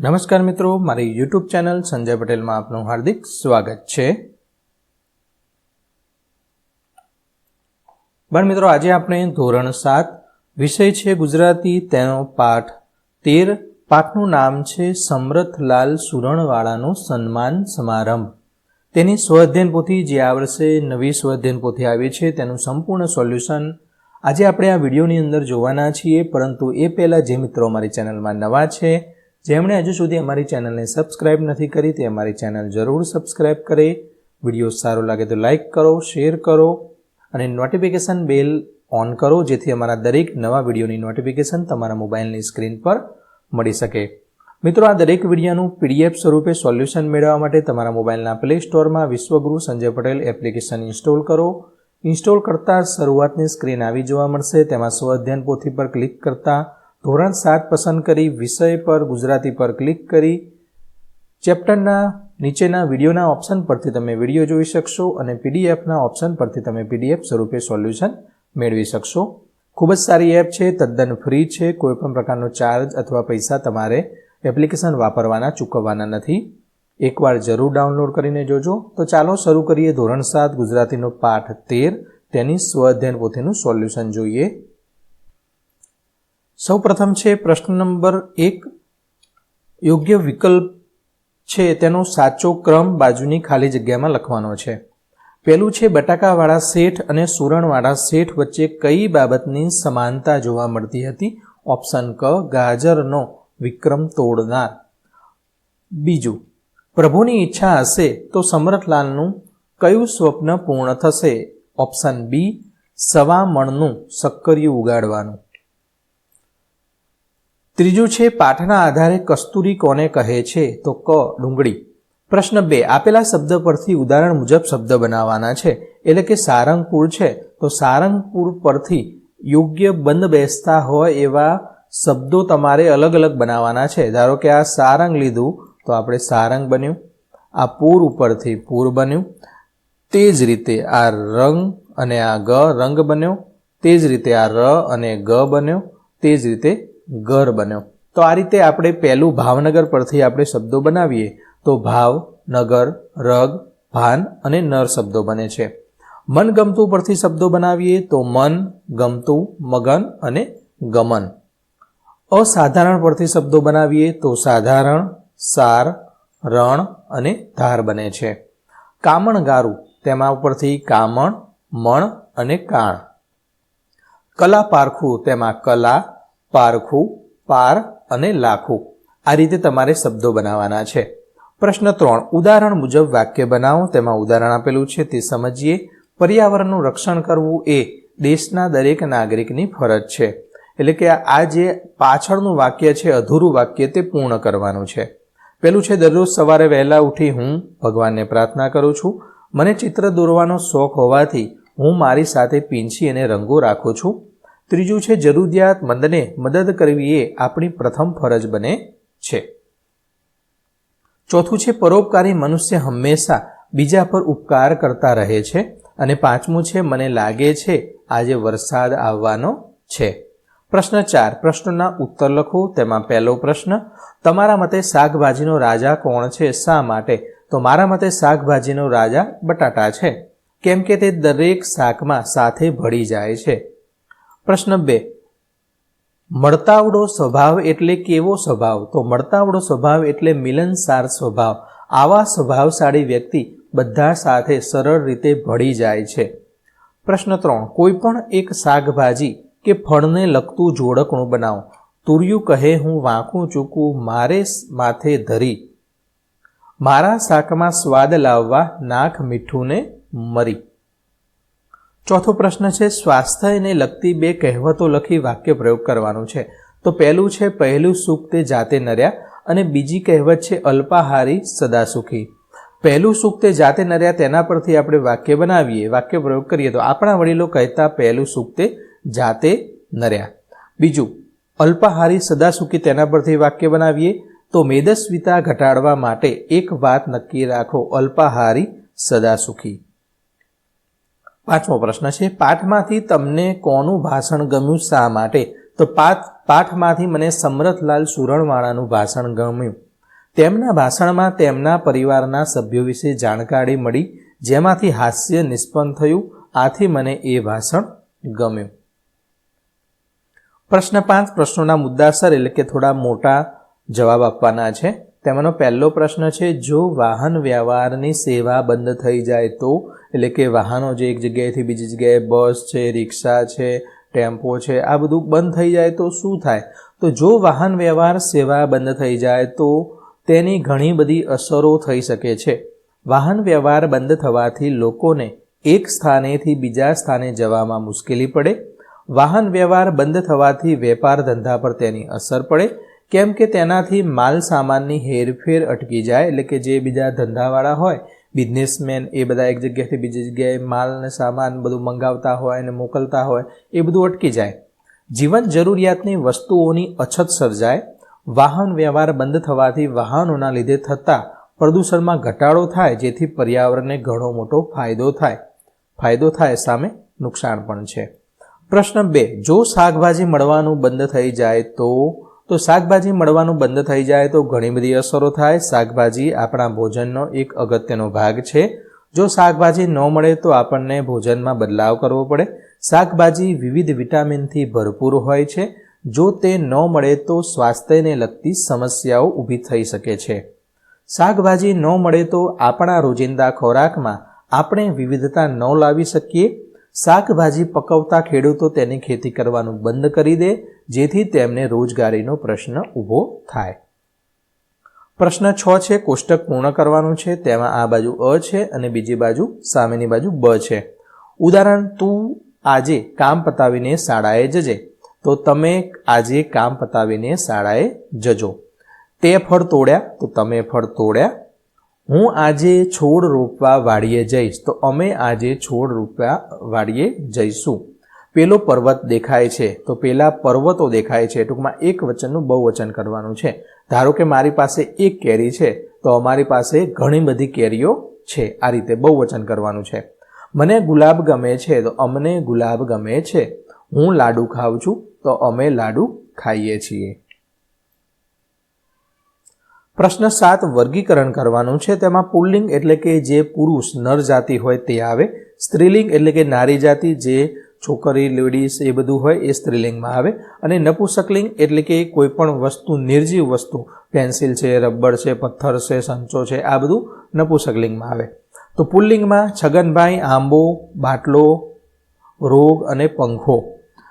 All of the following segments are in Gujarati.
નમસ્કાર મિત્રો, મારી યુટ્યુબ ચેનલ સંજય પટેલમાં આપનું હાર્દિક સ્વાગત છે. પણ મિત્રો, આજે આપણે ધોરણ સાત, વિષય છે ગુજરાતી, તેનો પાઠ તેર, પાઠનું નામ છે સમરથલાલ સુરણવાળાનો સન્માન સમારંભ. તેની સ્વઅધ્યયન પોથી જે આ વર્ષે નવી સ્વઅધ્યયન પોથી આવી છે, તેનું સંપૂર્ણ સોલ્યુશન આજે આપણે આ વિડીયોની અંદર જોવાના છીએ, પરંતુ એ પહેલાં જે મિત્રો અમારી ચેનલમાં નવા છે જેમણે હજુ સુધી અમારી ચેનલને સબસ્ક્રાઇબ નથી કરી તે અમારી ચેનલ જરૂર સબસ્ક્રાઇબ કરે. વીડિયો સારો લાગે તો લાઇક કરો, શેર કરો અને નોટિફિકેશન બેલ ઓન કરો જેથી અમારા દરેક નવા વિડીયોની નોટિફિકેશન તમારા મોબાઈલની સ્ક્રીન પર મળી શકે. મિત્રો, આ દરેક વિડીયોનું પીડીએફ સ્વરૂપે સોલ્યુશન મેળવવા માટે તમારા મોબાઈલના પ્લે સ્ટોરમાં વિશ્વગુરુ સંજય પટેલ એપ્લિકેશન ઇન્સ્ટોલ કરો. ઇન્સ્ટોલ કરતાં શરૂઆતની સ્ક્રીન આવી જોવા મળશે. તેમાં સ્વ અધ્યયન પોથી પર ક્લિક કરતાં ધોરણ સાત પસંદ કરી વિષય પર ગુજરાતી પર ક્લિક કરી ચેપ્ટરના નીચેના વિડીયોના ઓપ્શન પરથી તમે વીડિયો જોઈ શકશો અને પીડીએફના ઓપ્શન પરથી તમે પીડીએફ સ્વરૂપે સોલ્યુશન મેળવી શકશો. ખૂબ જ સારી એપ છે, તદ્દન ફ્રી છે કોઈપણ પ્રકારનો ચાર્જ અથવા પૈસા તમારે એપ્લિકેશન વાપરવાના, ચૂકવવાના નથી. એકવાર જરૂર ડાઉનલોડ કરીને જોજો. તો ચાલો શરૂ કરીએ ધોરણ સાત ગુજરાતીનો પાઠ તેર. તેની સ્વ અધ્યયન પોથીનું સોલ્યુશન જોઈએ. સૌ પ્રથમ છે પ્રશ્ન નંબર એક. યોગ્ય વિકલ્પ છે તેનો સાચો ક્રમ બાજુની ખાલી જગ્યામાં લખવાનો છે. પહેલું છે બટાકાવાળા શેઠ અને સુરણવાળા શેઠ વચ્ચે કઈ બાબતની સમાનતા જોવા મળતી હતી? ઓપ્શન ક, ગાજરનો વિક્રમ તોડનાર. બીજું, પ્રભુની ઈચ્છા હશે તો સમરથલાલનું કયું સ્વપ્ન પૂર્ણ થશે? ઓપ્શન બી સવા મણનું સક્કરિયું ઉગાડવાનું. ત્રીજું છે, પાઠના આધારે કસ્તુરી કોને કહે છે? તો ક, ડુંગળી. પ્રશ્ન બે, આપેલા શબ્દ પરથી ઉદાહરણ મુજબ શબ્દ બનાવવાના છે. એટલે કે સારંગપુર છે. તો સારંગપુર પરથી યોગ્ય બંધ બેસતા હોય એવા શબ્દો તમારે અલગ અલગ બનાવવાના છે. ધારો કે આ સારંગ લીધું, તો આપણે સારંગ બન્યું. આ પૂર ઉપરથી પૂર બન્યું. તે જ રીતે આ રંગ અને આ ગ રંગ બન્યો. તે જ રીતે આ ર અને ગ બન્યો. તે જ રીતે ઘર બન્યો તો આ રીતે આપણે પહેલું ભાવનગર પરથી આપણે શબ્દો બનાવીએ તો ભાવ, નગર, રગ, ભાન અને નર શબ્દો બને છે. મનગમતું પરથી શબ્દો બનાવીએ તો મન, ગમતું, મગન અને ગમન. અસાધારણ પરથી શબ્દો બનાવીએ તો સાધારણ, સાર, રણ અને ધાર બને છે. કામણ ગારું, તેમાં ઉપરથી કામણ, મણ અને કાણ. કલા પારખું, તેમાં કલા પારખું, પાર અને લાખું. આ રીતે તમારે શબ્દો બનાવવાના છે. પ્રશ્ન ત્રણ, ઉદાહરણ મુજબ વાક્ય બનાવો. તેમાં ઉદાહરણ આપેલું છે. તે સમજીએ. પર્યાવરણનું રક્ષણ કરવું એ દેશના દરેક નાગરિકની ફરજ છે. એટલે કે આ જે પાછળનું વાક્ય છે, અધૂરું વાક્ય, તે પૂર્ણ કરવાનું છે. પેલું છે, દરરોજ સવારે વહેલા ઉઠી હું ભગવાનને પ્રાર્થના કરું છું. મને ચિત્ર દોરવાનો શોખ હોવાથી હું મારી સાથે પીંછી અને રંગો રાખું છું. ત્રીજું છે જરૂરિયાતમંદને મદદ કરવી એ આપણી પ્રથમ ફરજ બને છે. ચોથું છે, પરોપકારી મનુષ્ય હંમેશા બીજા પર ઉપકાર કરતા રહે છે. અને પાંચમું છે, મને લાગે છે, આજે વરસાદ આવવાનો છે. પ્રશ્ન ચાર, પ્રશ્નના ઉત્તર લખો. તેમાં પહેલો પ્રશ્ન, તમારા મતે શાકભાજીનો રાજા કોણ છે? શા માટે? તો મારા મતે શાકભાજીનો રાજા બટાટા છે. કેમ કે તે દરેક શાકમાં સાથે ભળી જાય છે. પ્રશ્ન બે. મળતાવડો સ્વભાવ એટલે કેવો સ્વભાવ? તો મળતાવડો સ્વભાવ એટલે મિલનસાર સ્વભાવ. આવા સ્વભાવશાળી વ્યક્તિ બધા સાથે સરળ રીતે ભળી જાય છે. પ્રશ્ન ત્રણ. કોઈ પણ એક શાકભાજી કે ફળને લગતું જોડકણું બનાવો. તુર્યું કહે, હું વાંકું ચૂકું મારે માથે ધરી. મારા શાકમાં સ્વાદ લાવવા નાખ મીઠું ને મરી. ચોથો પ્રશ્ન છે, સ્વાસ્થ્યને લગતી બે કહેવતો લખી વાક્ય પ્રયોગ કરવાનું છે. તો પહેલું છે, પહેલું સુખ તે જાતે નર્યા અને બીજી કહેવત છે, અલ્પાહારી સદા સુખી પહેલું સુખ તે જાતે નર્યા તેના પરથી આપણે વાક્ય બનાવીએ, વાક્ય પ્રયોગ કરીએ તો આપણા વડીલો કહેતા પહેલું સુખ તે જાતે નર્યા. બીજું, અલ્પાહારી સદા સુખી તેના પરથી વાક્ય બનાવીએ તો મેદસ્વીતા ઘટાડવા માટે એક વાત નક્કી રાખો, અલ્પાહારી સદા સુખી પાંચમો પ્રશ્ન છે, પાઠમાંથી તમને કોનું ભાષણ ગમ્યું શા માટે? તો પાઠ પાઠમાંથી મને સમરથલાલ સુરણવાળાનું ભાષણ ગમ્યું. તેમના ભાષણમાં તેમના પરિવારના સભ્યો વિશે જાણકારી મળી, જેમાંથી હાસ્ય નિષ્પન્ન થયું, આથી મને એ ભાષણ ગમ્યું. પ્રશ્ન પાંચ, પ્રશ્નોના મુદ્દાસર એટલે કે થોડા મોટા જવાબ આપવાના છે. તેમાંનો પહેલો પ્રશ્ન છે, જો વાહન વ્યવહારની સેવા બંધ થઈ જાય તો એટલે કે વાહનો જે એક જગ્યાએથી બીજી જગ્યાએ બસ છે, રિક્ષા છે, ટેમ્પો છે, આ બધું બંધ થઈ જાય તો શું થાય? તો જો વાહન વ્યવહાર સેવા બંધ થઈ જાય તો તેની ઘણી બધી અસરો થઈ શકે છે. વાહન વ્યવહાર બંધ થવાથી લોકોને એક સ્થાનેથી બીજા સ્થાને જવામાં મુશ્કેલી પડે. વાહન વ્યવહાર બંધ થવાથી વેપાર ધંધા પર તેની અસર પડે. કેમ કે તેનાથી માલ સામાનની હેરફેર અટકી જાય, એટલે કે જે બીજા ધંધાવાળા હોય બિઝનેસમેન એ બધા એક જગ્યાએથી બીજી જગ્યાએ માલ અને સામાન બધું મંગાવતા હોય અને મોકલતા હોય, એ બધું અટકી જાય. જીવન જરૂરિયાતની વસ્તુઓની અછત સર્જાય, વાહન વ્યવહાર બંધ થવાથી વાહનોના લીધે થતા પ્રદૂષણમાં ઘટાડો થાય, જેથી પર્યાવરણને ઘણો મોટો ફાયદો થાય. ફાયદો થાય સામે નુકસાન પણ છે. પ્રશ્ન બે, જો શાકભાજી મળવાનું બંધ થઈ જાય તો તો શાકભાજી મળવાનું બંધ થઈ જાય તો ઘણી બધી અસરો થાય. શાકભાજી આપણા ભોજનનો એક અગત્યનો ભાગ છે. જો શાકભાજી ન મળે તો આપણને ભોજનમાં બદલાવ કરવો પડે. શાકભાજી વિવિધ વિટામિનથી ભરપૂર હોય છે. જો તે ન મળે તો સ્વાસ્થ્યને લગતી સમસ્યાઓ ઊભી થઈ શકે છે. શાકભાજી ન મળે તો આપણા રોજિંદા ખોરાકમાં આપણે વિવિધતા ન લાવી શકીએ. શાકભાજી પકવતા ખેડૂતો તેની ખેતી કરવાનું બંધ કરી દે. જેથી તેમને રોજગારીનો પ્રશ્ન ઊભો થાય. પ્રશ્ન છ છે, કોષ્ટક પૂર્ણ કરવાનું છે. તેમાં આ બાજુ અ છે અને બીજી બાજુ સામેની બાજુ બ છે. ઉદાહરણ, તું આજે કામ પતાવીને શાળાએ જજે. તો તમે આજે કામ પતાવીને શાળાએ જજો. તે ફળ તોડ્યા, તો તમે ફળ તોડ્યા. હું આજે છોડ રોપવા વાડીએ જઈશ, તો અમે આજે છોડ રોપવા વાડીએ જઈશું. પેલો પર્વત દેખાય છે. તો પેલા પર્વતો દેખાય છે. ટૂંકમાં એક વચનનું બહુવચન કરવાનું છે. ધારો કે મારી પાસે એક કેરી છે, તો અમારી પાસે ઘણી બધી કેરીઓ છે. આ રીતે બહુવચન કરવાનું છે. મને ગુલાબ ગમે છે, તો અમને ગુલાબ ગમે છે. હું લાડુ ખાઉં છું, તો અમે લાડુ ખાઈએ છીએ. પ્રશ્ન સાત, વર્ગીકરણ કરવાનું છે. તેમાં પુલ્લિંગ એટલે કે જે પુરુષ નર જાતિ હોય તે આવે. સ્ત્રીલિંગ એટલે કે નારી જાતિ જે છોકરી, લેડીઝ એ બધું હોય એ સ્ત્રીલિંગમાં આવે. અને નપુસકલિંગ એટલે કે કોઈ પણ વસ્તુ, નિર્જીવ વસ્તુ, પેન્સિલ છે, રબર છે, પથ્થર છે, સંચો છે, આ બધું નપુસકલિંગમાં આવે. તો પુલ્લિંગમાં છગનભાઈ, આંબો, બાટલો, રોગ અને પંખો.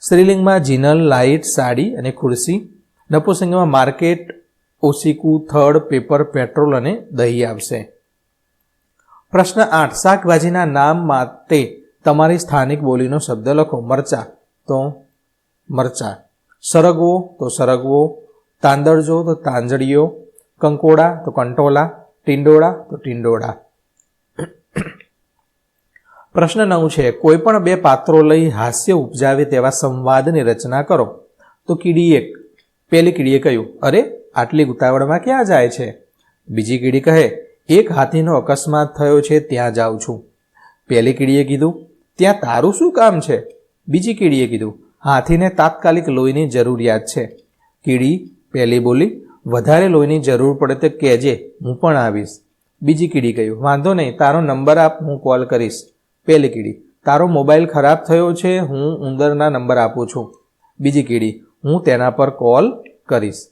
સ્ત્રીલિંગમાં જીનલ, લાઇટ, સાડી અને ખુરશી. નપુસંગમાં માર્કેટ ઓસીકુ થર્ડ પેપર, પેટ્રોલ અને દહીં આવશે. પ્રશ્ન આઠ, શાકભાજીના નામ માટે તમારી સ્થાનિક બોલીનો શબ્દ લખો. મરચા. તો મરચા. સરગવો. તો સરગવો. તાંદળજો. તો તાંજળીઓ. કંકોડા. તો કંટોલા. ટિંડોળા. તો ટિંડોળા. પ્રશ્ન નવ છે. કોઈ પણ બે પાત્રો લઈ હાસ્ય ઉપજાવે તેવા સંવાદની રચના કરો. તો કીડીએ પેલી કીડીએ કહ્યું, અરે, આટલી ઉતાવળમાં ક્યાં જાય છે? બીજી કીડી કહે, એક હાથીનો અકસ્માત થયો છે, ત્યાં જાઉં છું. પહેલી કીડીએ કીધું ત્યાં તારું શું કામ છે? બીજી કીડીએ કીધું. હાથીને તાત્કાલિક લોહીની જરૂરિયાત છે. કીડી પહેલી બોલી, વધારે લોહીની જરૂર પડે તો કહેજે, હું પણ આવીશ. બીજી કીડી કહ્યું, વાંધો નહીં, તારો નંબર આપ, હું કોલ કરીશ. પહેલી કીડી, તારો મોબાઈલ ખરાબ થયો છે, હું ઉંદરના નંબર આપું છું. બીજી કીડી, હું તેના પર કોલ કરીશ.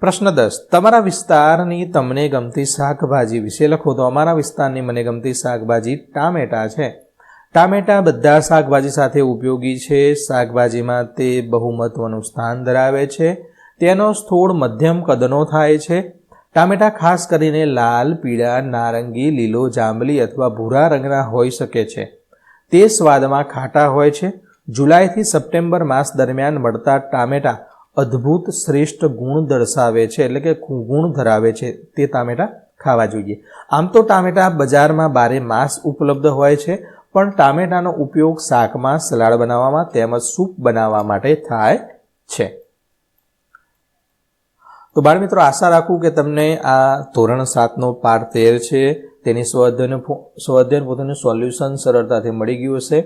પ્રશ્ન દસ, તમારા વિસ્તારની તમને ગમતી શાકભાજી વિશે લખો તો અમારા વિસ્તારની મને ગમતી શાકભાજી ટામેટા છે. ટામેટા બધા શાકભાજી સાથે ઉપયોગી છે. શાકભાજીમાં તે બહુ મહત્વનું સ્થાન ધરાવે છે. તેનો સ્થોળ મધ્યમ કદનો થાય છે. ટામેટા ખાસ કરીને લાલ, પીળા, નારંગી, લીલો, જાંબલી અથવા ભૂરા રંગના હોઈ શકે છે. તે સ્વાદમાં ખાટા હોય છે. જુલાઈથી સપ્ટેમ્બર માસ દરમિયાન મળતા ટામેટા અદ્ભુત શ્રેષ્ઠ ગુણ દર્શાવે છે. એટલે કે ગુણ ધરાવે છે તે ટામેટા ખાવા જોઈએ. આમ તો ટામેટા બજારમાં બારે માસ ઉપલબ્ધ હોય છે. પણ ટામેટાનો ઉપયોગ શાકમાં સલાડ બનાવવામાં તેમજ સૂપ બનાવવા માટે થાય છે. તો બાળ મિત્રો, આશા રાખું કે તમને આ ધોરણ સાતનો પાઠ તેર છે. તેની સ્વાધ્યાયનું સ્વાધ્યાયન પોતાનું સોલ્યુશન સરળતાથી મળી ગયું હશે.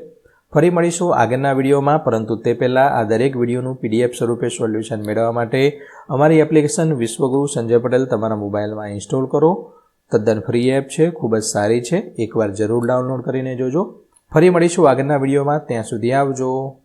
ફરી મળીશું આગળના વિડીયોમાં, પરંતુ તે પહેલાં આ દરેક વિડીયોનું પીડીએફ સ્વરૂપે સોલ્યુશન મેળવવા માટે અમારી એપ્લિકેશન વિશ્વગુરુ સંજય પટેલ તમારા મોબાઈલમાં ઇન્સ્ટોલ કરો. તદ્દન ફ્રી એપ છે, ખૂબ જ સારી છે. એકવાર જરૂર ડાઉનલોડ કરીને જોજો. ફરી મળીશું આગળના વિડીયોમાં. ત્યાં સુધી આવજો.